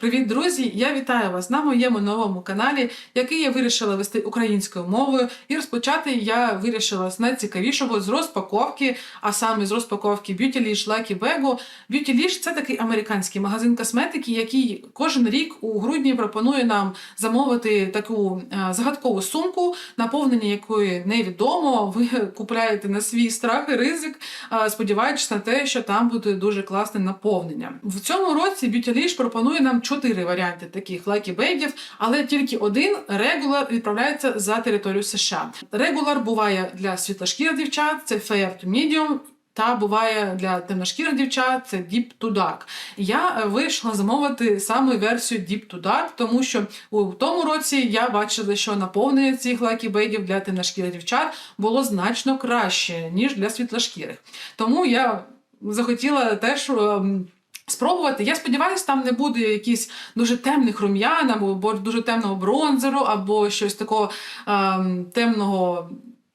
Привіт, друзі! Я вітаю вас на моєму новому каналі, який я вирішила вести українською мовою. І розпочати я вирішила з найцікавішого з розпаковки, а саме з розпаковки Beauty Lish Lucky Bag. Beauty Lish – це такий американський магазин косметики, який кожен рік у грудні пропонує нам замовити таку е, загадкову сумку, наповнення якої невідомо. Ви купляєте на свій страх і ризик, е, сподіваючись на те, що там буде дуже класне наповнення. В цьому році Beauty Lish пропонує нам чотири варіанти таких лакі-бейдів, але тільки один регуляр відправляється за територію США. Регуляр буває для світлошкірих дівчат, це Fair to Medium, та буває для темношкірих дівчат це Deep to Dark. Я вирішила замовити саме версію Deep to Dark, тому що у тому році я бачила, що наповнення цих лакі-бейдів для темношкірих дівчат було значно краще, ніж для світлошкірих. Тому я захотіла теж. Спробувати. Я сподіваюся, там не буде якийсь дуже темних рум'ян, або бо- дуже темного бронзеру, або щось такого ем, темного.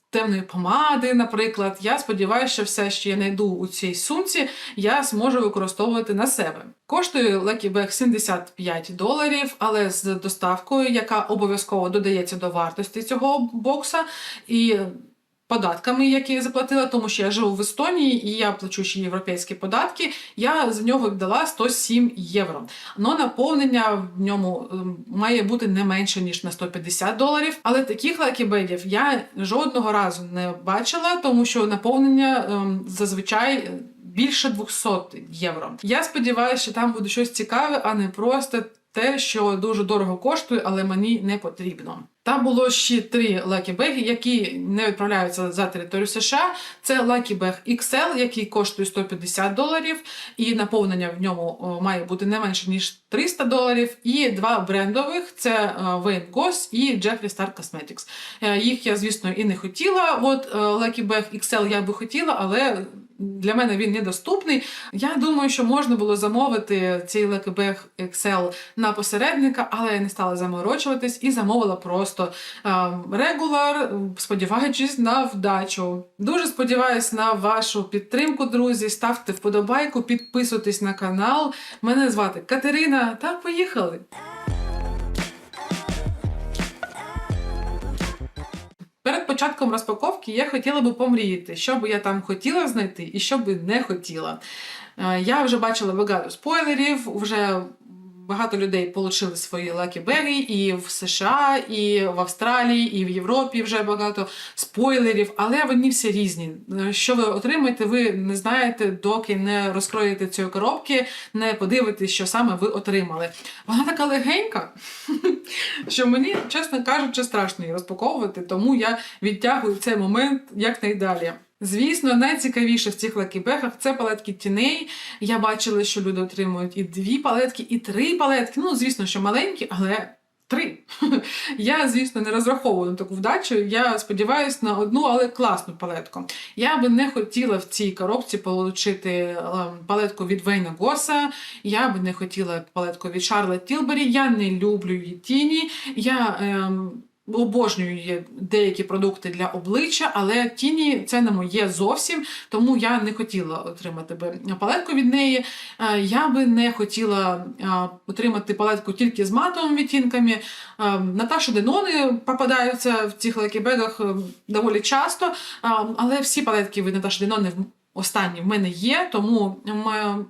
Темної помади, наприклад, я сподіваюся, що все, що я знайду у цій сумці, я зможу використовувати на себе. Коштує Lucky Bag 75 доларів, але з доставкою, яка обов'язково додається до вартості цього бокса, і податками, які я заплатила, тому що я живу в Естонії і я плачу ще європейські податки. Я за нього віддала 107 євро. Но наповнення в ньому ем, має бути не менше ніж на 150 доларів. Але таких лакібедів я жодного разу не бачила, тому що наповнення ем, зазвичай. Більше 200 євро. Я сподіваюся, що там буде щось цікаве, а не просто те, що дуже дорого коштує, але мені не потрібно. Там було ще три лакібеги, які не відправляються за територію США. Це Bag XL, який коштує 150 доларів, і наповнення в ньому має бути не менше ніж 300 доларів. І два брендових це е, Wayne Goss і Jeffree Star Cosmetics. Е, Їх я, звісно, і не хотіла. От е, Lucky XL я би хотіла, але для мене він недоступний. Я думаю, що можна було замовити цей Bag XL на посередника, але я не стала заморочуватись і замовила просто регуляр, сподіваючись на вдачу. Дуже сподіваюсь на вашу підтримку, друзі. Ставте вподобайку, підписуйтесь на канал. Мене звати Катерина. Та поїхали! Перед початком розпаковки я хотіла би помріяти, що би я там хотіла знайти і що би не хотіла. Е, Я вже бачила багато спойлерів, вже багато людей отримали свої лакібеги і в США, і в Австралії, і в Європі вже багато спойлерів, але вони всі різні. Е, Що ви отримаєте, ви не знаєте, доки не розкроєте цієї коробки, не подивитесь, що саме ви отримали. Вона така легенька, що мені, чесно кажучи, страшно її розпаковувати, тому я відтягую цей момент якнайдалі. Звісно, найцікавіше в цих лакібегах це палетки тіней. Я бачила, що люди отримують і дві палетки, і три палетки. Ну, звісно, що маленькі, але три. Я, звісно, не розраховую на таку вдачу. Я сподіваюся на одну, але класну палетку. Я би не хотіла в цій коробці отримати палетку від Вейна Госа. Я би не хотіла палетку від Charlotte Tilbury. Я не люблю її тіні. Я. Ем, Обожнюю деякі продукти для обличчя, але тіні це не моє зовсім, тому я не хотіла отримати би палетку від неї. Е, Я би не хотіла е, отримати палетку тільки з матовими відтінками. Е, Наташа Денони попадаються в цих лакібегах е, доволі часто, але всі палетки від Наташі Денони Останні в мене є, тому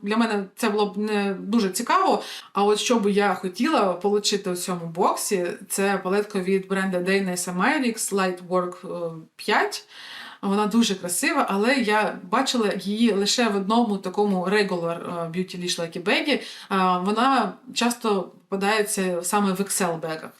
для мене це було б не дуже цікаво. А от що би я хотіла отримати у цьому боксі, це палетка від бренду Dana Samyrix Lightwork е, 5. Вона дуже красива, але я бачила її лише в одному такому regular е, Beauty Lish Lucky Bag. Е, Вона часто попадається саме в Excel бегах.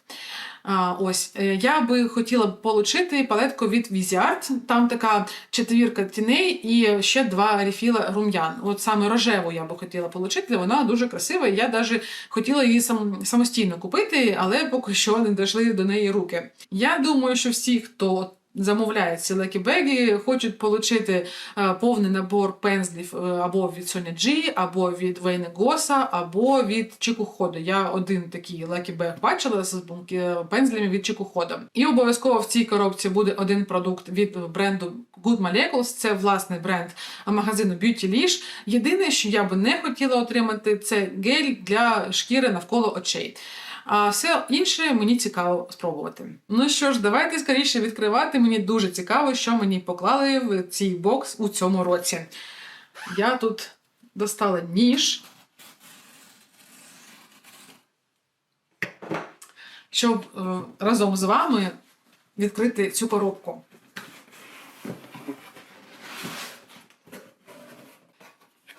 Ось е, я би хотіла отримати палетку від Візіарт. Там така четвірка тіней і ще два рефіла рум'ян. От саме рожеву я би хотіла отримати. Вона дуже красива. Я навіть хотіла її сам, самостійно купити, але поки що не дійшли до неї руки. Я думаю, що всі, хто замовляють ці лекі-беги, хочуть отримати повний набор пензлів е, або від Sonia G, або від Вейне Госа, або від Чікухода. Я один такий лекі-бег бачила з е, пензлями від Чікухода. І обов'язково в цій коробці буде один продукт від бренду Good Molecules. Це власний бренд магазину Beauty Lish. Єдине, що я би не хотіла отримати, це гель для шкіри навколо очей. А все інше мені цікаво спробувати. Ну що ж, давайте скоріше відкривати. Мені дуже цікаво, що мені поклали в цей бокс у цьому році. Я тут достала ніж, щоб е, разом з вами відкрити цю коробку.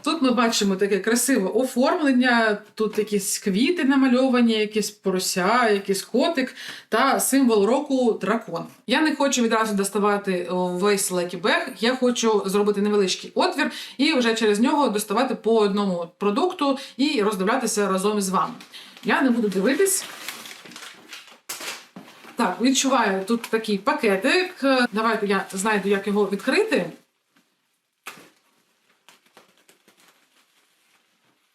Тут ми бачимо таке красиве оформлення, тут якісь квіти намальовані, якісь порося, якийсь котик та символ року дракон. Я не хочу відразу доставати весь лекі-бег, я хочу зробити невеличкий отвір і вже через нього доставати по одному продукту і роздивлятися разом з вами. Я не буду дивитись. Так, відчуваю тут такий пакетик. Давайте я знайду, як його відкрити.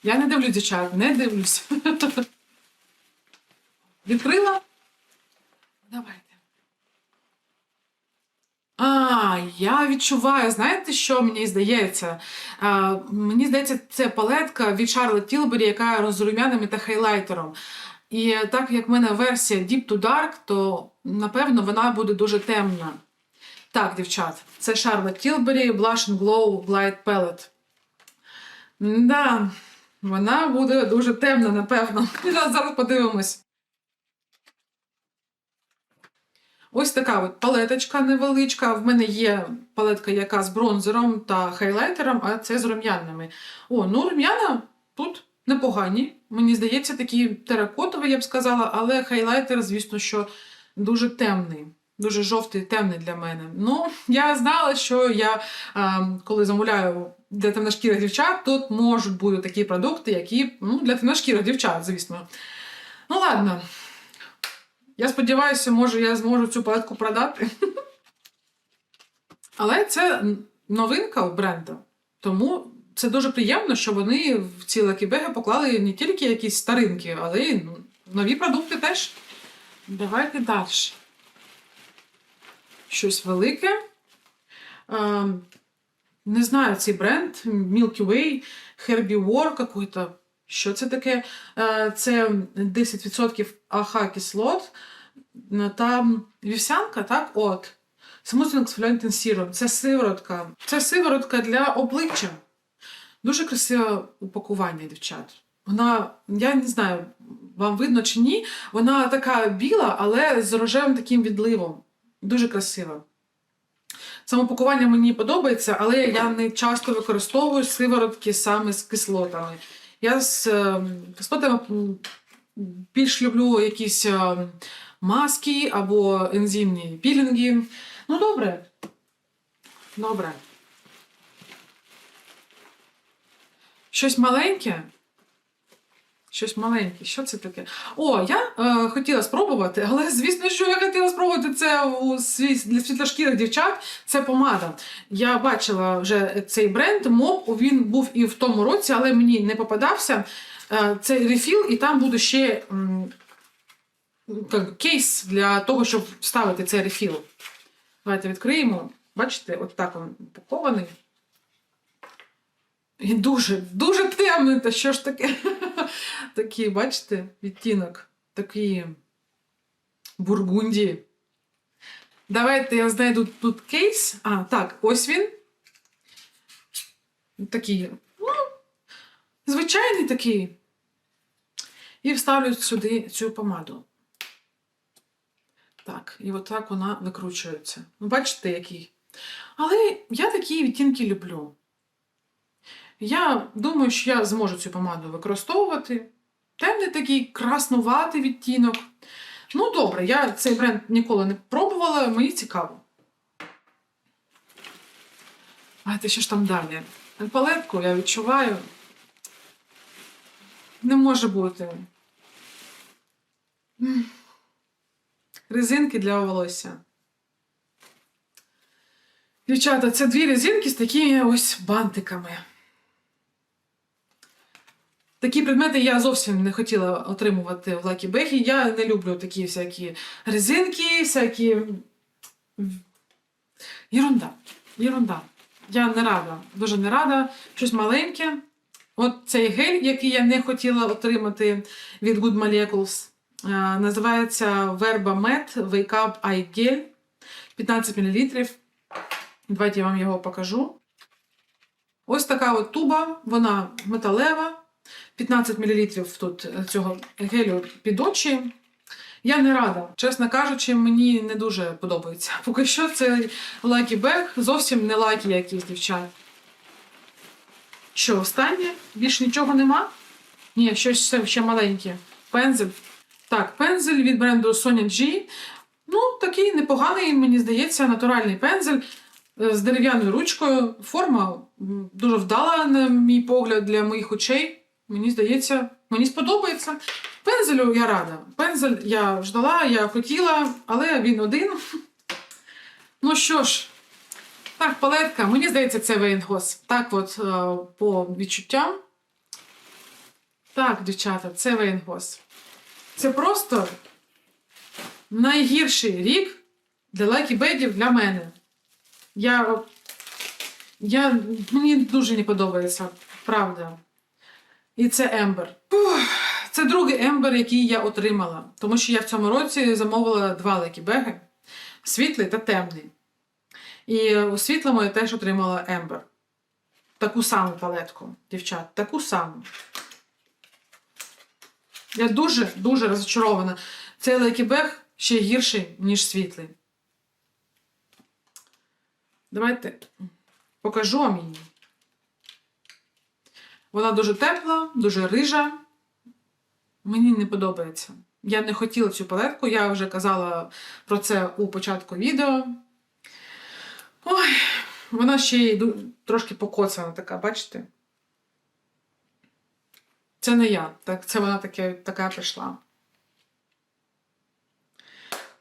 Я не дивлюсь, дівчат, не дивлюсь. Відкрила? Давайте. А, я відчуваю, знаєте, що мені здається? А, мені здається, це палетка від Charlotte Tilbury, яка з румянами та хайлайтером. І так як в мене версія Deep to Dark, то напевно вона буде дуже темна. Так, дівчат, це Charlotte Tilbury Blush and Glow Light Palette. Да, вона буде дуже темна, напевно. Зараз подивимось. Ось така от палеточка невеличка. В мене є палетка, яка з бронзером та хайлайтером, а це з рум'янами. О, ну рум'яна тут непогані. Мені здається, такі теракотові, я б сказала, але хайлайтер, звісно, що дуже темний. Дуже жовтий, темний для мене. Ну, я знала, що я, коли замовляю для темношкірих дівчат, тут можуть бути такі продукти, які ну, для темношкірих дівчат, звісно. Ну, ладно. Я сподіваюся, може, я зможу цю палетку продати. Але це новинка у бренду. Тому це дуже приємно, що вони в ці лакібеги поклали не тільки якісь старинки, але й ну, нові продукти теж. Давайте далі. Щось велике. Не знаю, цей бренд Milky Way, Herbivore какой-то. Що це таке? Це 10% АХ кислот та вівсянка, так? От. Самостійно Exfoliant Serum. Це сиворотка. Це сиворотка для обличчя. Дуже красиве упакування, дівчат. Вона, я не знаю, вам видно чи ні, вона така біла, але з рожевим таким відливом. Дуже красива. Самопакування мені подобається, але я не часто використовую сиворотки саме з кислотами. Я з е, кислотами більш люблю якісь е, маски або ензимні пілінги. Ну, добре. Добре. Щось маленьке. Щось маленьке. Що це таке? О, я е, хотіла спробувати, але звісно, що я хотіла спробувати це у свій для світлошкірих дівчат. Це помада. Я бачила вже цей бренд. МОП він був і в тому році, але мені не попадався. Е, це рефіл, і там буде ще м, кейс для того, щоб вставити цей рефіл. Давайте відкриємо. Бачите, от так він упакований. І дуже, дуже темний, та що ж таке? Такий, бачите, відтінок. Такий бургунді. Давайте я знайду тут кейс. А, так, ось він. Такий, ну, звичайний такий. І вставлю сюди цю помаду. Так, і отак вона викручується. Ну, бачите, який. Але я такі відтінки люблю. Я думаю, що я зможу цю помаду використовувати. Темний такий краснуватий відтінок. Ну, добре, я цей бренд ніколи не пробувала, мені цікаво. А що ж там далі? Палетку я відчуваю. Не може бути. Резинки для волосся. Дівчата, це дві резинки з такими ось бантиками. Такі предмети я зовсім не хотіла отримувати в Lucky Bag. Я не люблю такі всякі резинки, всякі. Єрунда. Єрунда. Я не рада, дуже не рада. Щось маленьке. От цей гель, який я не хотіла отримати від Good Molecules, е, називається Verba Med Wake Up Eye Gel 15 мл. Давайте я вам його покажу. Ось така от туба, вона металева. 15 мл тут цього гелю під очі. Я не рада. Чесно кажучи, мені не дуже подобається. Поки що цей Lucky Bag зовсім не лакі якісь дівчат. Що, останнє? Більш нічого нема? Ні, щось ще, ще маленьке. Пензель. Так, пензель від бренду Sonia G. Ну, такий непоганий, мені здається, натуральний пензель е, з дерев'яною ручкою. Форма дуже вдала, на мій погляд, для моїх очей. Мені здається, мені сподобається. Пензелю я рада. Пензель я ждала, я хотіла, але він один. Ну що ж, так, палетка. Мені здається, це Вейнгос. Так, от е, по відчуттям. Так, дівчата, це Вейнгос. Це просто найгірший рік для лайкібедів для мене. Я, я, мені дуже не подобається, правда. І це Ембер. Це другий Ембер, який я отримала. Тому що я в цьому році замовила два лекібеги світлий та темний. І у світлому я теж отримала Ембер. Таку саму палетку, дівчат, таку саму. Я дуже-дуже розчарована. Цей лекібег ще гірший, ніж світлий. Давайте покажу вам її. Вона дуже тепла, дуже рижа. Мені не подобається. Я не хотіла цю палетку, я вже казала про це у початку відео. Ой, вона ще й трошки покоцана така, бачите? Це не я, так, це вона таке, така прийшла.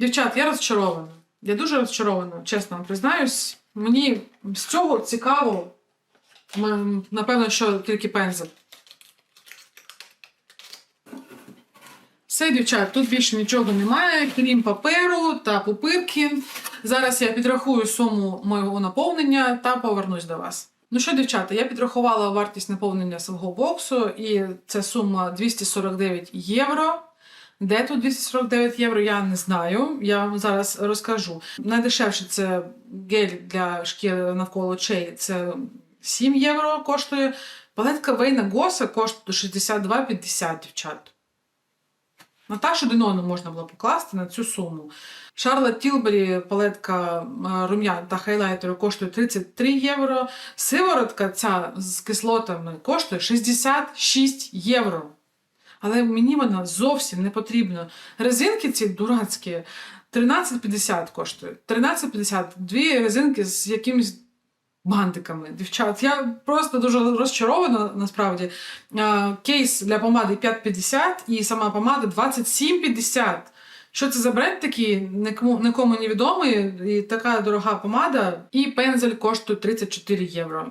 Дівчат, я розчарована. Я дуже розчарована, чесно вам признаюсь. Мені з цього цікаво, напевно, що тільки пензель. Все, дівчат, тут більше нічого немає, крім паперу та пупирки. Зараз я підрахую суму моєго наповнення та повернусь до вас. Ну що, дівчата, я підрахувала вартість наповнення свого боксу, і це сума 249 євро. Де тут 249 євро, я не знаю. Я вам зараз розкажу. Найдешевше це гель для шкіри навколо очей. Це 7 євро коштує. Палетка Вейна Госа коштує 62,50 дівчат. Наташу Денону можна було покласти на цю суму. Шарлот Тілбері палетка е, рум'ян та хайлайтеру коштує 33 євро. Сиворотка ця з кислотами коштує 66 євро. Але мені вона зовсім не потрібна. Резинки ці дурацькі 13,50 коштують. 13,50. Дві резинки з якимось бантиками. Дівчат, я просто дуже розчарована насправді. Кейс для помади 5,50 і сама помада 27,50. Що це за бренд такий, нікому, нікому не відомий, і така дорога помада, і пензель коштує 34 євро.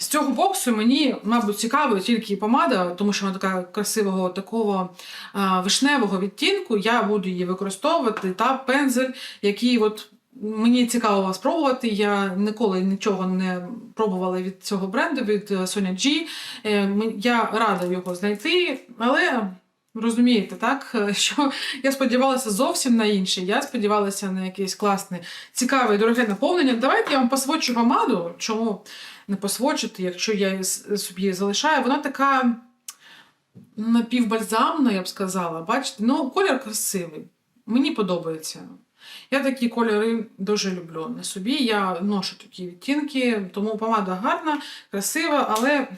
З цього боксу мені, мабуть, цікаво тільки помада, тому що вона така красивого такого а, вишневого відтінку. Я буду її використовувати. Та пензель, який от мені цікаво спробувати. Я ніколи нічого не пробувала від цього бренду, від е, Sonia G. Е, Я рада його знайти, але. Розумієте, так? Що я сподівалася зовсім на інше. Я сподівалася на якесь класне, цікаве і дороге наповнення. Давайте я вам посвочу помаду. Чому не посвочити, якщо я собі залишаю? Вона така напівбальзамна, я б сказала. Бачите? Ну, колір красивий. Мені подобається. Я такі кольори дуже люблю на собі. Я ношу такі відтінки, тому помада гарна, красива, але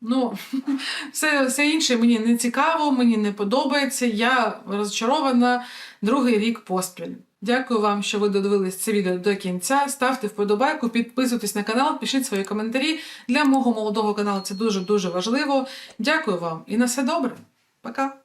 ну, все, все інше мені не цікаво, мені не подобається. Я розчарована другий рік поспіль. Дякую вам, що ви додивились це відео до кінця. Ставте вподобайку, підписуйтесь на канал, пишіть свої коментарі. Для мого молодого каналу це дуже-дуже важливо. Дякую вам і на все добре. Пока!